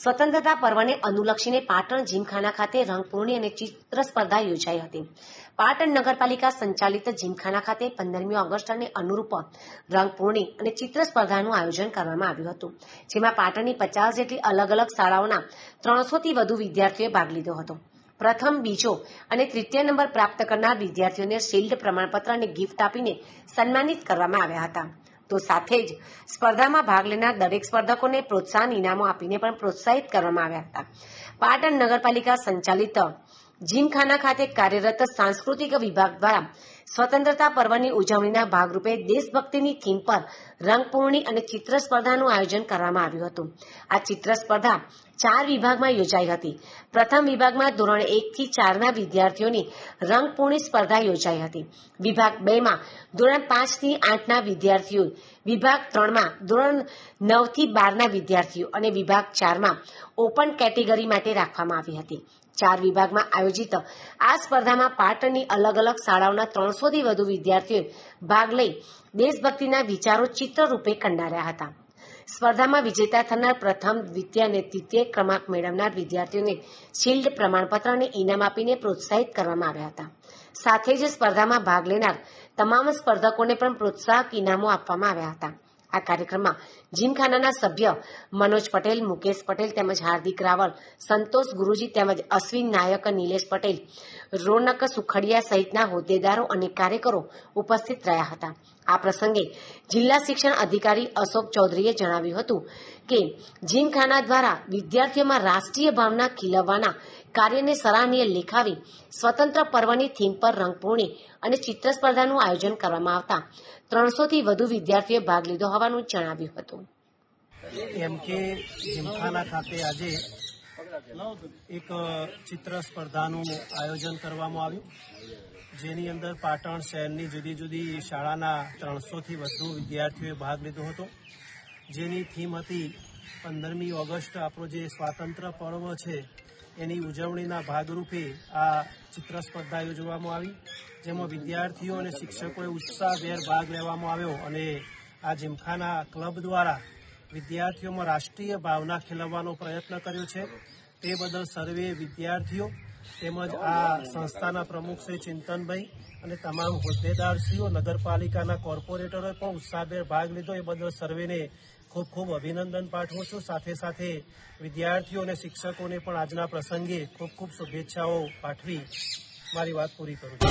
સ્વતંત્રતા પર્વને અનુલક્ષીને પાટણ જીમખાના ખાતે રંગપૂર્ણી અને ચિત્ર સ્પર્ધા યોજાઈ હતી. પાટણ નગરપાલિકા સંચાલિત જીમખાના ખાતે પંદરમી ઓગસ્ટને અનુરૂપ રંગપૂર્ણી અને ચિત્ર સ્પર્ધાનું આયોજન કરવામાં આવ્યું હતું, જેમાં પાટણની પચાસ જેટલી અલગ અલગ શાળાઓના ત્રણસોથી વધુ વિદ્યાર્થીઓએ ભાગ લીધો હતો. પ્રથમ, બીજો અને તૃતીય નંબર પ્રાપ્ત કરનાર વિદ્યાર્થીઓને શિલ્ડ પ્રમાણપત્ર અને ગિફ્ટ આપીને સન્માનિત કરવામાં આવ્યા હતા. તો સાથે જ સ્પર્ધામાં ભાગ લેનાર દરેક સ્પર્ધકોને પ્રોત્સાહન ઇનામો આપીને પણ પ્રોત્સાહિત કરવામાં આવ્યા હતા. પાટણ નગરપાલિકા સંચાલિત જીમખાના ખાતે કાર્યરત સાંસ્કૃતિક વિભાગ દ્વારા સ્વતંત્રતા પર્વની ઉજવણીના ભાગરૂપે દેશભક્તિની થીમ પર રંગપૂર્ણી અને ચિત્ર સ્પર્ધાનું આયોજન કરવામાં આવ્યું હતું. આ ચિત્ર સ્પર્ધા ચાર વિભાગમાં યોજાઈ હતી. પ્રથમ વિભાગમાં ધોરણ એક થી ચારના વિદ્યાર્થીઓની રંગપૂર્ણી સ્પર્ધા યોજાઈ હતી. વિભાગ બે માં ધોરણ પાંચથી આઠના વિદ્યાર્થીઓ, વિભાગ ત્રણમાં ધોરણ નવથી બારના વિદ્યાર્થીઓ અને વિભાગ ચારમાં ઓપન કેટેગરી માટે રાખવામાં આવી હતી. ચાર વિભાગમાં આયોજિત. આ સ્પર્ધામાં પાટણની અલગ અલગ શાળાઓના ત્રણસોથી વધુ વિદ્યાર્થીઓએ ભાગ લઈ દેશભક્તિના વિચારો ચિત્ર રૂપે કંડાર્યા હતા. સ્પર્ધામાં વિજેતા થનાર પ્રથમ દ્વિતીય અને તૃતીય ક્રમાંક મેળવનાર વિદ્યાર્થીઓને શિલ્ડ પ્રમાણપત્ર અને ઇનામ આપીને પ્રોત્સાહિત કરવામાં આવ્યા હતા. સાથે જ સ્પર્ધામાં ભાગ લેનાર તમામ સ્પર્ધકોને પણ પ્રોત્સાહક ઇનામો આપવામાં આવ્યા હતા. આ કાર્યક્રમમાં જીમખાનાના સભ્ય મનોજ પટેલ, મુકેશ પટેલ તેમજ હાર્દિક રાવલ, સંતોષ ગુરુજી તેમજ અશ્વિન નાયક, નિલેશ પટેલ, રોનક સુખડિયા સહિતના હોદ્દેદારો અને કાર્યકરો ઉપસ્થિત રહ્યા હતા. આ પ્રસંગે જિલ્લા શિક્ષણ અધિકારી અશોક ચૌધરીએ જણાવ્યું હતું કે જીમખાના દ્વારા વિદ્યાર્થીઓમાં રાષ્ટ્રીય ભાવના ખીલવવાના કાર્યને સરાહનીય લેખાવી સ્વતંત્ર પર્વની થીમ પર રંગપૂર્ણી અને ચિત્ર સ્પર્ધાનું આયોજન કરવામાં આવતા. ત્રણસોથી વધુ વિદ્યાર્થીઓએ ભાગ લીધો હોવાનું જણાવ્યું હતું. એમ કે જીમખાના ખાતે આજે એક ચિત્ર સ્પર્ધાનું આયોજન કરવામાં આવ્યું. જેની અંદર પાટણ શહેરની જુદી જુદી શાળાના ત્રણસોથી વધુ વિદ્યાર્થીઓએ ભાગ લીધો હતો. જેની થીમ હતી પંદરમી ઓગસ્ટ આપણો જે સ્વાતંત્ર્ય પર્વ છે, એની ઉજવણીના ભાગરૂપે આ ચિત્ર સ્પર્ધા યોજવામાં આવી. જેમાં વિદ્યાર્થીઓ અને શિક્ષકોએ ઉત્સાહભેર ભાગ લેવામાં આવ્યો અને આ જીમખાના ક્લબ દ્વારા વિદ્યાર્થીઓમાં રાષ્ટ્રીય ભાવના ખીલવવાનો પ્રયત્ન કર્યો છે. તે બદલ સર્વે વિદ્યાર્થીઓ તેમજ આ સંસ્થાના પ્રમુખ શ્રી ચિંતનભાઈ અને તમામ હોદ્દેદારશ્રીઓ, નગરપાલિકાના કોર્પોરેટરોએ પણ ઉત્સાહભેર ભાગ લીધો. એ બદલ સર્વેને ખૂબ ખૂબ અભિનંદન પાઠવું છું. સાથે સાથે વિદ્યાર્થીઓ અને શિક્ષકોને પણ આજના પ્રસંગે ખૂબ ખૂબ શુભેચ્છાઓ પાઠવી મારી વાત પૂરી કરું છું.